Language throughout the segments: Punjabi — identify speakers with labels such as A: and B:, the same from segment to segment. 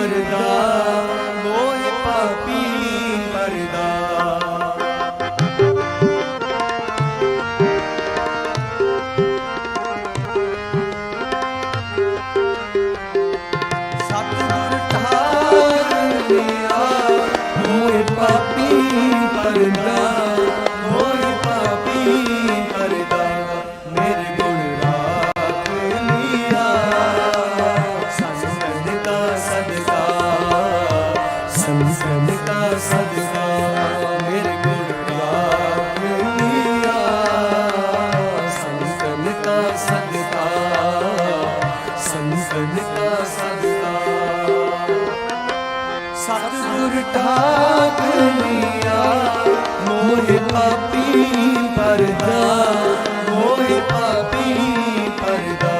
A: under the ਦੁਨੀਆ ਮੋਹਿ ਪਾਪੀ ਪਰਦਾ ਮੋਹਿ ਪਾਪੀ ਪਰਦਾ।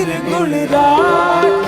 A: ഇരുകുളിരാക്കി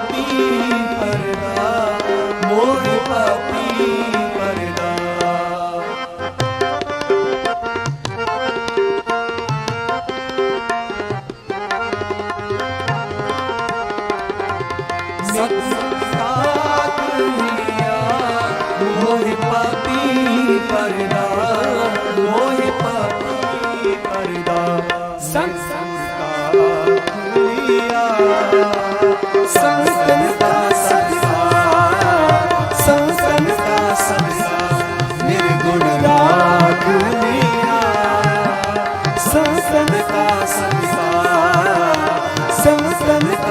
A: ਪਾਪੀ ਪਰਦਾ ਮੋਹ ਪਾਪੀ ਪਰਦਾ। ਸਤ ਸਾਤ ਪਰਦਾ ਮੋਹ ਪਾਪੀ ਪਰਦਾ।
B: sa sa sa